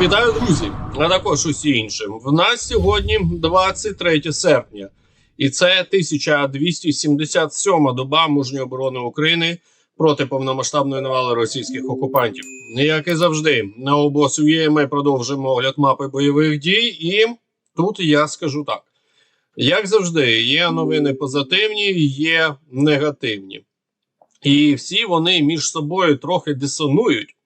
Вітаю, друзі, а також усі іншим. В нас сьогодні 23 серпня, і це 1277 доба мужньої оборони України проти повномасштабної навали російських окупантів. Як і завжди, на обосу є ми продовжимо огляд мапи бойових дій, і тут я скажу так: як завжди, є новини позитивні, є негативні, і всі вони між собою трохи дисонують.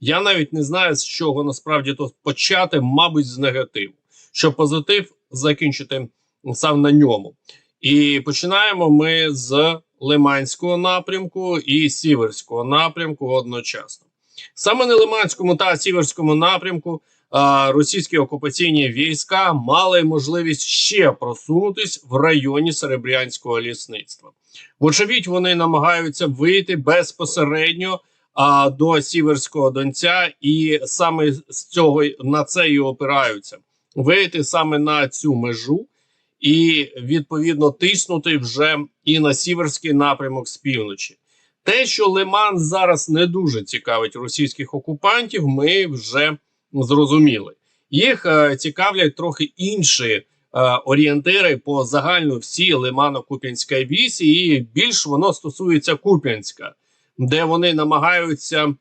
Я навіть не знаю, з чого насправді то почати, мабуть, з негативу, щоб позитив закінчити сам на ньому. І починаємо ми з Лиманського напрямку і Сіверського напрямку одночасно. Саме на Лиманському та Сіверському напрямку а, російські окупаційні війська мали можливість ще просунутись в районі Серебрянського лісництва. Вочевидь, вони намагаються вийти безпосередньо а, до Сіверського Донця, і саме з цього на це і опираються вийти саме на цю межу, і відповідно тиснути вже і на сіверський напрямок з півночі. Те, що Лиман зараз не дуже цікавить російських окупантів, ми вже зрозуміли. Їх е, цікавлять трохи інші е, орієнтири по загально всій Лимано-Куп'янській вісі, і більш воно стосується Куп'янська де вони намагаються е,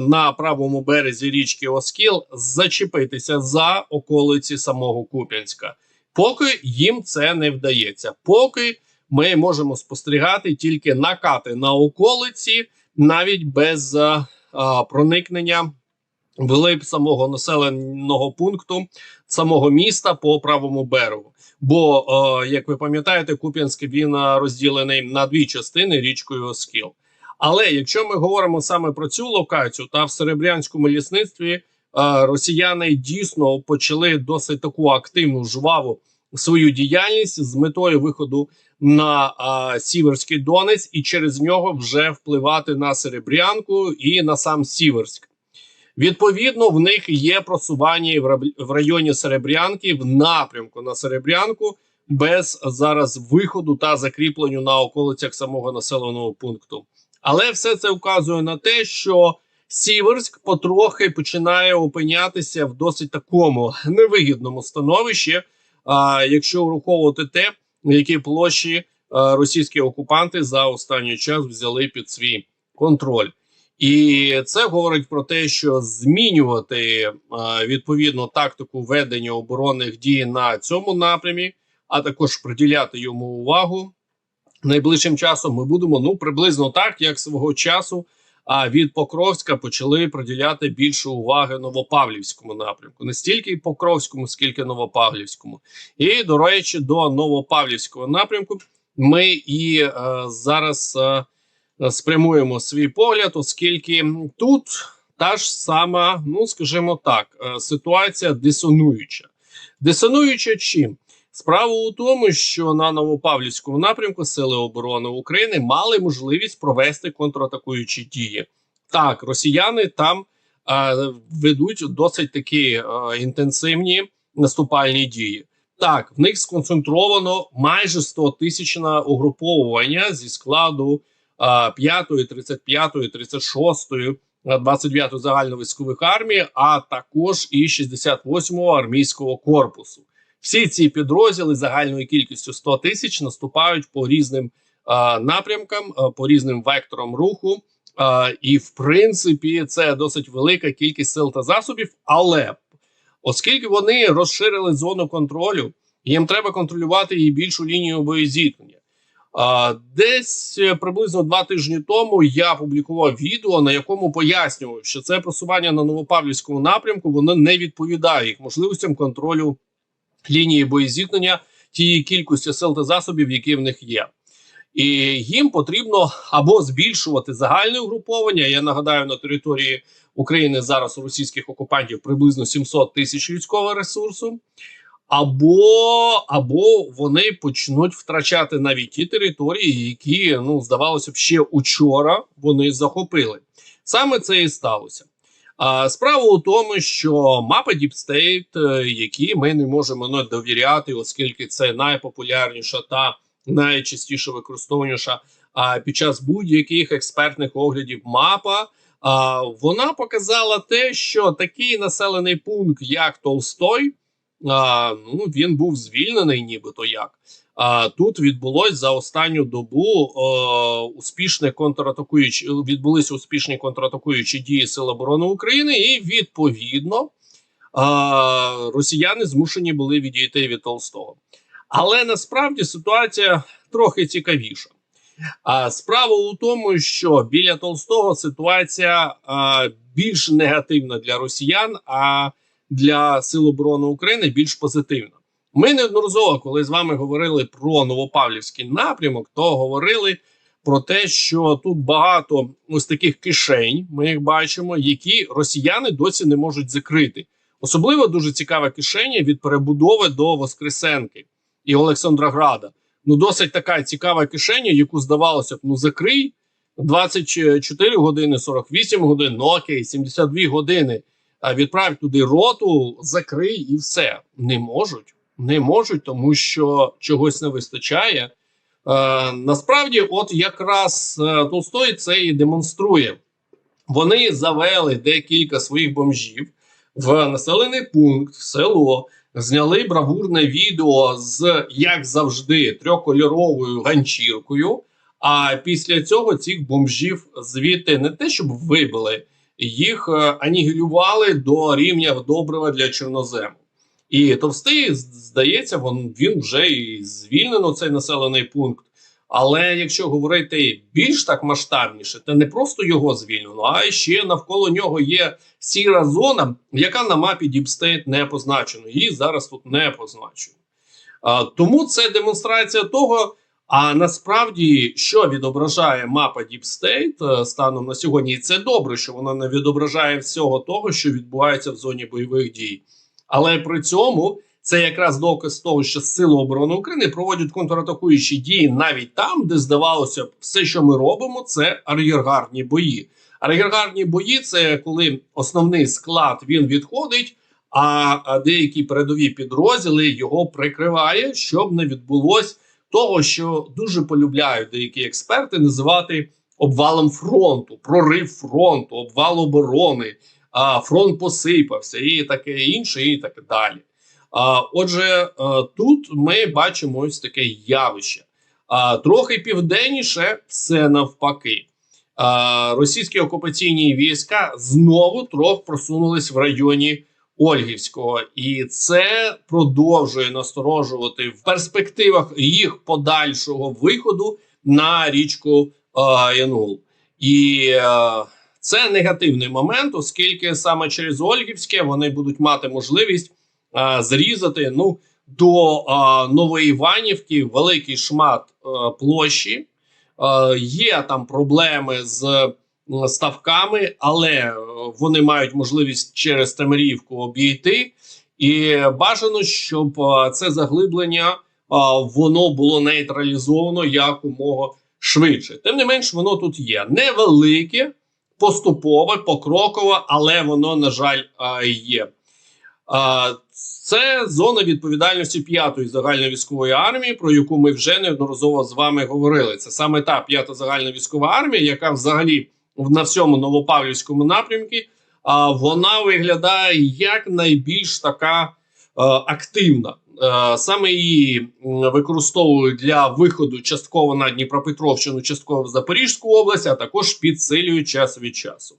на правому березі річки Оскіл зачепитися за околиці самого Куп'янська. Поки їм це не вдається. Поки ми можемо спостерігати тільки накати на околиці, навіть без а, а, проникнення вглиб самого населеного пункту, самого міста по правому берегу. Бо, о, як ви пам'ятаєте, Куп'янськ він розділений на дві частини річкою Оскіл. Але якщо ми говоримо саме про цю локацію, та в Серебрянському лісництві е, росіяни дійсно почали досить таку активну жваву свою діяльність з метою виходу на е, Сіверський Донець і через нього вже впливати на Серебрянку і на сам Сіверськ. Відповідно, в них є просування в районі Серебрянки в напрямку на Серебрянку без зараз виходу та закріпленню на околицях самого населеного пункту. Але все це вказує на те, що Сіверськ потрохи починає опинятися в досить такому невигідному становищі, а, якщо враховувати те, які площі а, російські окупанти за останній час взяли під свій контроль. І це говорить про те, що змінювати а, відповідно тактику ведення оборонних дій на цьому напрямі, а також приділяти йому увагу найближчим часом ми будемо ну приблизно так, як свого часу. А від Покровська почали приділяти більше уваги Новопавлівському напрямку, не стільки Покровському, скільки Новопавлівському. І до речі, до Новопавлівського напрямку ми і е, зараз е, спрямуємо свій погляд, оскільки тут та ж сама, ну скажімо так, е, ситуація дисонуюча. Дисонуюча чим? Справа у тому, що на Новопавлівському напрямку Сили оборони України мали можливість провести контратакуючі дії. Так, росіяни там е, ведуть досить такі е, інтенсивні наступальні дії. Так, в них сконцентровано майже 100 тисячне угруповування зі складу е, 5, 35, 36, 29 загальновійськових армій, а також і 68-го армійського корпусу. Всі ці підрозділи загальною кількістю 100 тисяч наступають по різним а, напрямкам, а, по різним векторам руху. А, і в принципі, це досить велика кількість сил та засобів. Але оскільки вони розширили зону контролю, їм треба контролювати і більшу лінію боєзіткнення. Десь приблизно два тижні тому я публікував відео, на якому пояснював, що це просування на Новопавлівському напрямку воно не відповідає їх можливостям контролю лінії боєзіткнення тієї кількості сил та засобів, які в них є. І їм потрібно або збільшувати загальне угруповання. Я нагадаю, на території України зараз у російських окупантів приблизно 700 тисяч людського ресурсу, або або вони почнуть втрачати навіть ті території, які ну здавалося б ще учора вони захопили. Саме це і сталося. Справа у тому, що Deep State, які ми не можемо не довіряти, оскільки це найпопулярніша та найчастіше використовуваніша під час будь-яких експертних оглядів мапа вона показала те, що такий населений пункт, як Толстой, ну він був звільнений, нібито як. Тут відбулось за останню добу е, успішне контратакуючі відбулися успішні контратакуючі дії Сил оборони України, і відповідно е, росіяни змушені були відійти від Толстого. Але насправді ситуація трохи цікавіша. А справа у тому, що біля Толстого ситуація а, більш негативна для росіян, а для Сил оборони України більш позитивна. Ми неодноразово, коли з вами говорили про Новопавлівський напрямок, то говорили про те, що тут багато ось таких кишень, ми їх бачимо, які росіяни досі не можуть закрити. Особливо дуже цікаве кишеня від перебудови до Воскресенки і Олександрограда. Ну, досить така цікава кишеня, яку здавалося б, ну закрий 24 години, 48 годин, ну окей, 72 години. А відправ туди роту, закрий і все. Не можуть. Не можуть, тому що чогось не вистачає. Е, насправді, от якраз е, Толстой це і демонструє. Вони завели декілька своїх бомжів в населений пункт, в село, зняли бравурне відео з, як завжди, трьохкольоровою ганчіркою. А після цього цих бомжів звідти не те, щоб вибили, їх е, анігілювали до рівня добрива для чорнозему. І товстий, здається, він, він вже і звільнено цей населений пункт. Але якщо говорити більш так масштабніше, то не просто його звільнено, а ще навколо нього є сіра зона, яка на мапі Діпстейт не позначена. Її зараз тут не позначено. Тому це демонстрація того. А насправді, що відображає мапа Діпстейт станом на сьогодні, і це добре, що вона не відображає всього того, що відбувається в зоні бойових дій. Але при цьому це якраз доказ того, що Сили оборони України проводять контратакуючі дії навіть там, де здавалося все, що ми робимо, це ар'єргардні бої. Ар'єргардні бої це коли основний склад він відходить, а деякі передові підрозділи його прикриває, щоб не відбулось того, що дуже полюбляють деякі експерти називати обвалом фронту, прорив фронту, обвал оборони. Фронт посипався, і таке інше, і так далі. Отже, тут ми бачимо ось таке явище. А, Трохи південніше все навпаки. Російські окупаційні війська знову трохи просунулись в районі Ольгівського, і це продовжує насторожувати в перспективах їх подальшого виходу на річку а, Янгул. І а, це негативний момент, оскільки саме через Ольгівське вони будуть мати можливість а, зрізати ну до а, Нової Іванівки великий шмат а, площі. А, є там проблеми з ставками, але вони мають можливість через Темирівку обійти. І бажано, щоб а, це заглиблення а, воно було нейтралізовано якомога швидше. Тим не менш, воно тут є невелике поступове, покрокове, але воно, на жаль, є. Це зона відповідальності п'ятої загальної військової армії, про яку ми вже неодноразово з вами говорили. Це саме та п'ята загальна військова армія, яка взагалі на всьому Новопавлівському напрямку вона виглядає як найбільш така активна. Е, саме її використовують для виходу частково на Дніпропетровщину, частково в Запорізьку область, а також підсилюють час від часу.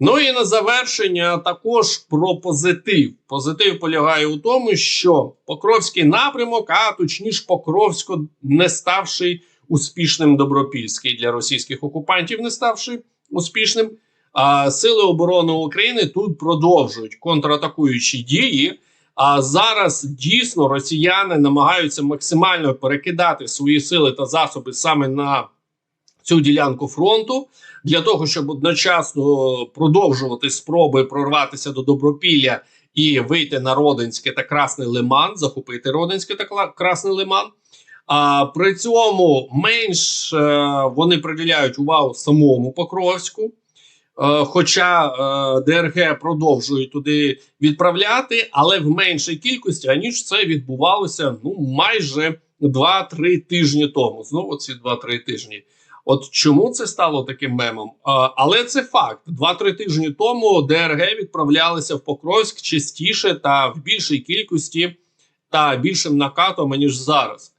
Ну і на завершення також про позитив. Позитив полягає у тому, що Покровський напрямок, а точніше, Покровсько, не ставши успішним Добропільський для російських окупантів, не ставши успішним. А сили оборони України тут продовжують контратакуючі дії. А зараз дійсно росіяни намагаються максимально перекидати свої сили та засоби саме на цю ділянку фронту для того, щоб одночасно продовжувати спроби прорватися до Добропілля і вийти на Родинське та Красний Лиман, захопити Родинське та Красний Лиман. А при цьому менш е, вони приділяють увагу самому Покровську. Е, хоча е, ДРГ продовжують туди відправляти, але в меншій кількості аніж це відбувалося ну майже 2-3 тижні тому. Знову ці 2-3 тижні. От чому це стало таким мемом? Але це факт: два-три тижні тому ДРГ відправлялися в Покровськ частіше та в більшій кількості та більшим накатом ніж зараз.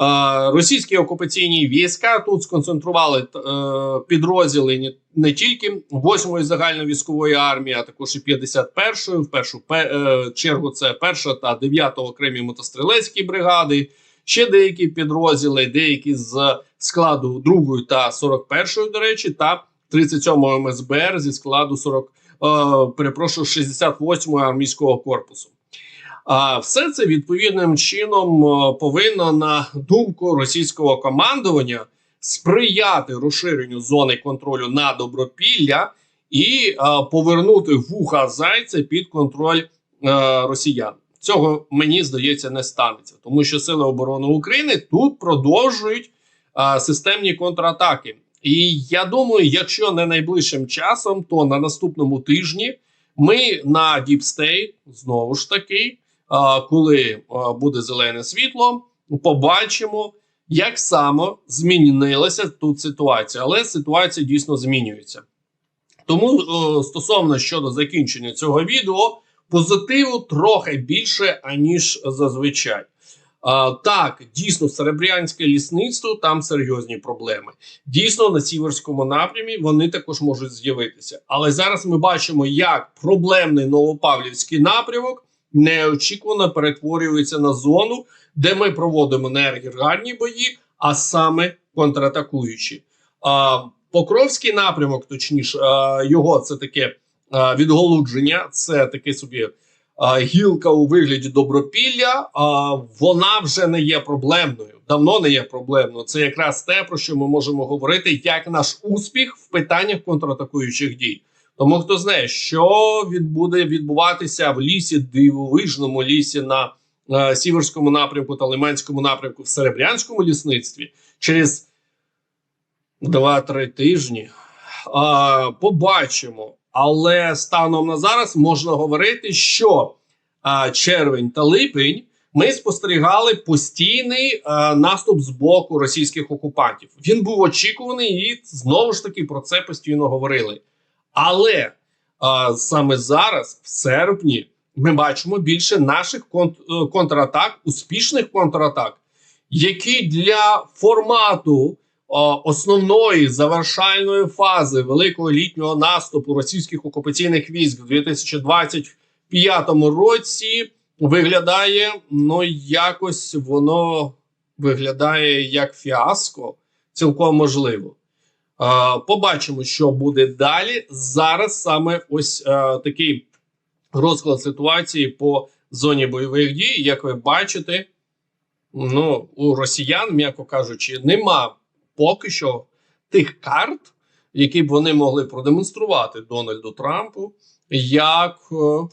Е, Російські окупаційні війська тут сконцентрували е, підрозділи не, тільки 8-ї загальновійськової армії, а також і 51-ї, в першу пе, е, чергу це перша та 9 окремі мотострілецькі бригади, ще деякі підрозділи, деякі з складу 2-ї та 41-ї, до речі, та 37-ї МСБР зі складу 40, е, перепрошую, 68-ї армійського корпусу. Все це відповідним чином е, повинно на думку російського командування сприяти розширенню зони контролю на добропілля і е, повернути вуха зайця під контроль е, росіян. Цього мені здається не станеться, тому що сили оборони України тут продовжують системні контратаки. І я думаю, якщо не найближчим часом, то на наступному тижні ми на State, знову ж таки коли буде зелене світло, побачимо, як саме змінилася тут ситуація. Але ситуація дійсно змінюється. Тому стосовно щодо закінчення цього відео, позитиву трохи більше, аніж зазвичай. Так, дійсно, серебрянське лісництво там серйозні проблеми. Дійсно, на сіверському напрямі вони також можуть з'явитися. Але зараз ми бачимо, як проблемний Новопавлівський напрямок неочікувано перетворюється на зону, де ми проводимо не бої, а саме контратакуючі. А, Покровський напрямок, точніше, його це таке відголудження, це таке собі гілка у вигляді добропілля. Вона вже не є проблемною. Давно не є проблемною. Це якраз те, про що ми можемо говорити, як наш успіх в питаннях контратакуючих дій. Тому хто знає, що відбуде відбуватися в лісі, дивовижному лісі на е, сіверському напрямку та лиманському напрямку в серебрянському лісництві через 2-3 тижні. Е, побачимо. Але станом на зараз можна говорити, що е, червень та липень ми спостерігали постійний е, наступ з боку російських окупантів. Він був очікуваний, і знову ж таки про це постійно говорили. Але а, саме зараз, в серпні, ми бачимо більше наших е, контратак, успішних контратак, які для формату а, основної завершальної фази великого літнього наступу російських окупаційних військ в 2025 році виглядає ну якось воно виглядає як фіаско, цілком можливо. Е, Побачимо, що буде далі. Зараз саме ось е, такий розклад ситуації по зоні бойових дій. Як ви бачите, ну у росіян, м'яко кажучи, нема поки що тих карт, які б вони могли продемонструвати Дональду Трампу, як, е,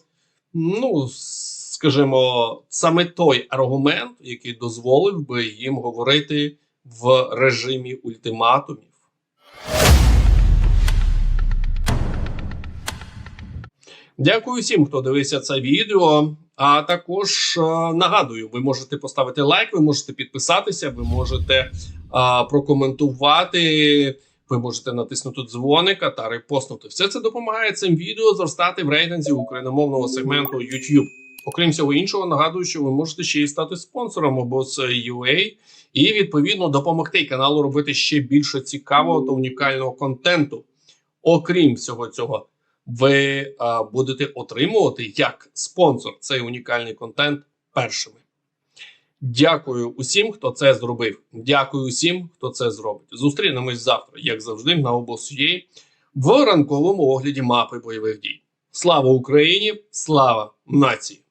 ну скажімо, саме той аргумент, який дозволив би їм говорити в режимі ультиматумів. Дякую всім, хто дивився це відео. А також е, нагадую, ви можете поставити лайк, ви можете підписатися, ви можете е, прокоментувати, ви можете натиснути дзвоника та репостнути. Все це допомагає цим відео зростати в рейтинзі україномовного сегменту YouTube. Окрім всього іншого, нагадую, що ви можете ще й стати спонсором або з UA і відповідно допомогти каналу робити ще більше цікавого та унікального контенту. Окрім всього цього ви а, будете отримувати як спонсор цей унікальний контент першими. Дякую усім, хто це зробив. Дякую усім, хто це зробить. Зустрінемось завтра, як завжди, на обосує в ранковому огляді мапи бойових дій. Слава Україні! Слава нації!